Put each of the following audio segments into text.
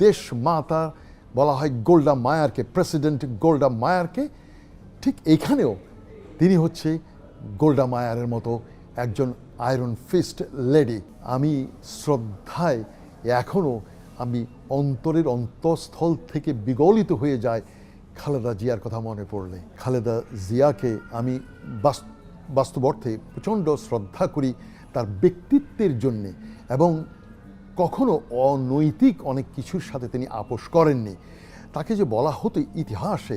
দেশ মাতা বলা হয় গোল্ডা মায়ারকে, প্রেসিডেন্ট গোল্ডা মায়ারকে, ঠিক এইখানেও তিনি হচ্ছে গোল্ডা মায়ারের মতো একজন আয়রন ফিস্ট লেডি। আমি শ্রদ্ধায় এখনও আমি অন্তরের অন্তঃস্থল থেকে বিগলিত হয়ে যায় খালেদা জিয়ার কথা মনে পড়লে। খালেদা জিয়াকে আমি বাস- বাস্তব অর্থে প্রচণ্ড শ্রদ্ধা করি তার ব্যক্তিত্বের জন্যে এবং কখনো অনৈতিক অনেক কিছুর সাথে তিনি আপোষ করেননি। তাকে যে বলা হতো ইতিহাসে,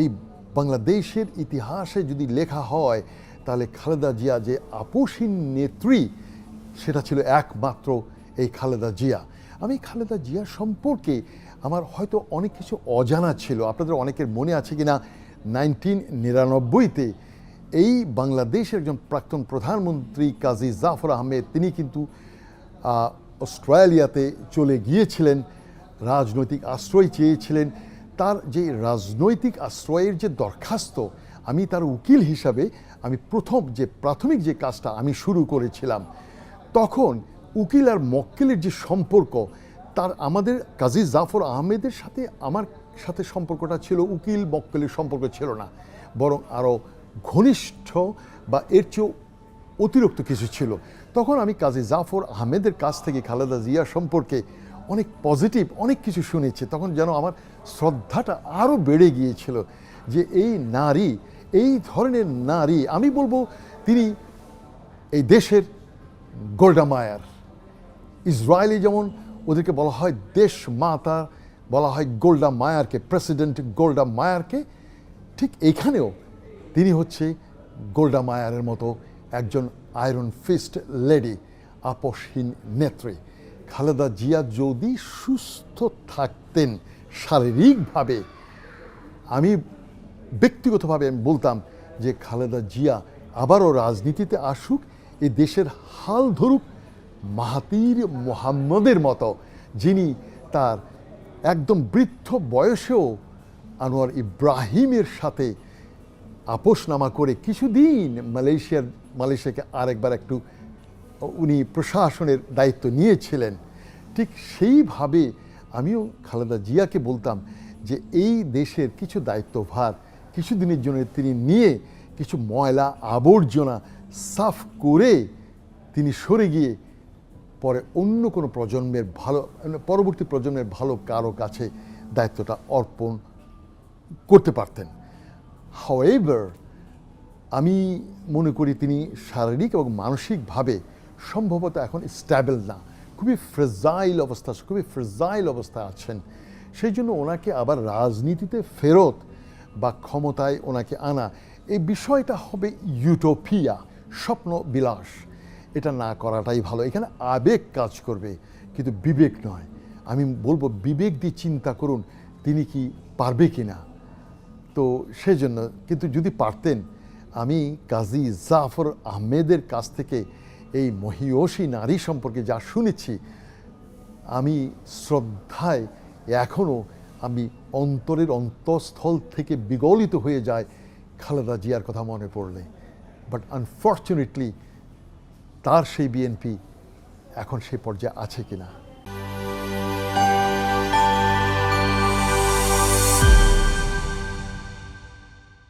এই বাংলাদেশের ইতিহাসে যদি লেখা হয়, তাহলে খালেদা জিয়া যে আপোষহীন নেত্রী, সেটা ছিল একমাত্র এই খালেদা জিয়া। আমি খালেদা জিয়া সম্পর্কে আমার হয়তো অনেক কিছু অজানা ছিল। আপনাদের অনেকের মনে আছে কি না নাইনটিন নিরানব্বইতে এই বাংলাদেশের একজন প্রাক্তন প্রধানমন্ত্রী কাজী জাফর আহমেদ, তিনি কিন্তু অস্ট্রেলিয়াতে চলে গিয়েছিলেন, রাজনৈতিক আশ্রয় চেয়েছিলেন। তার যে রাজনৈতিক আশ্রয়ের যে দরখাস্ত, আমি তার উকিল হিসাবে আমি প্রথম যে প্রাথমিক যে কাজটা আমি শুরু করেছিলাম, তখন উকিল আর মক্কেলের যে সম্পর্ক, তার আমাদের কাজী জাফর আহমেদের সাথে আমার সাথে সম্পর্কটা ছিল, উকিল মক্কেলের সম্পর্ক ছিল না। বরং আরও ঘনিষ্ঠ বা এর চেয়েও অতিরিক্ত কিছু ছিল। তখন আমি কাজী জাফর আহমেদের কাছ থেকে খালেদা জিয়া সম্পর্কে অনেক পজিটিভ অনেক কিছু শুনেছি। তখন যেন আমার শ্রদ্ধাটা আরও বেড়ে গিয়েছিল যে এই নারী, এই ধরনের নারী, আমি বলব তিনি এই দেশের গোল্ডা মায়ার ইসরায়েলি যেমন ওদেরকে বলা হয় দেশ মাতা, বলা হয় গোল্ডা মায়ারকে প্রেসিডেন্ট গোল্ডা মায়ারকে ঠিক এইখানেও তিনি হচ্ছে গোল্ডা মায়ারের মতো একজন আয়রন ফিস্ট লেডি আপসহীন নেত্রী। খালেদা জিয়া যদি সুস্থ থাকতেন শারীরিকভাবে, আমি ব্যক্তিগতভাবে আমি বলতাম যে খালেদা জিয়া আবারও রাজনীতিতে আসুক এই দেশের হাল ধরুক মাহাতির মোহাম্মদের মতো, যিনি তার একদম বৃদ্ধ বয়সেও আনোয়ার ইব্রাহিমের সাথে আপোষনামা করে কিছুদিন মালয়েশিয়ার মালয়েশিয়াকে আরেকবার একটু, উনি প্রশাসনের দায়িত্ব নিয়েছিলেন। ঠিক সেইভাবে আমিও খালেদা জিয়াকে বলতাম যে এই দেশের কিছু দায়িত্বভার কিছুদিনের জন্য তিনি নিয়ে কিছু ময়লা আবর্জনা সাফ করে তিনি সরে গিয়ে পরে অন্য কোনো প্রজন্মের ভালো, পরবর্তী প্রজন্মের ভালো কারও কাছে দায়িত্বটা অর্পণ করতে পারতেন। হাওয়েভার আমি মনে করি তিনি শারীরিক এবং মানসিকভাবে সম্ভবত এখন স্ট্যাবল না। খুবই ফ্রেজাইল অবস্থা খুবই ফ্রেজাইল অবস্থায় আছেন। সেই জন্য ওনাকে আবার রাজনীতিতে ফেরত বা ক্ষমতায় ওনাকে আনা, এই বিষয়টা হবে ইউটোপিয়া স্বপ্ন বিলাস এটা না করাটাই ভালো। এখানে আবেগ কাজ করবে, কিন্তু বিবেক নয়। আমি বলব বিবেক দিয়ে চিন্তা করুন, তিনি কি পারবে কি না তো সেজন্য, কিন্তু যদি পারতেন আমি কাজী জাফর আহমেদের কাছ থেকে এই মহিয়সী নারী সম্পর্কে যা শুনেছি, আমি শ্রদ্ধায় এখনও আমি অন্তরের অন্তঃস্থল থেকে বিগলিত হয়ে যায় খালেদা জিয়ার কথা মনে পড়লে। বাট আনফর্চুনেটলি তার সেই বিএনপি এখন সে পর্যায়ে আছে কিনা।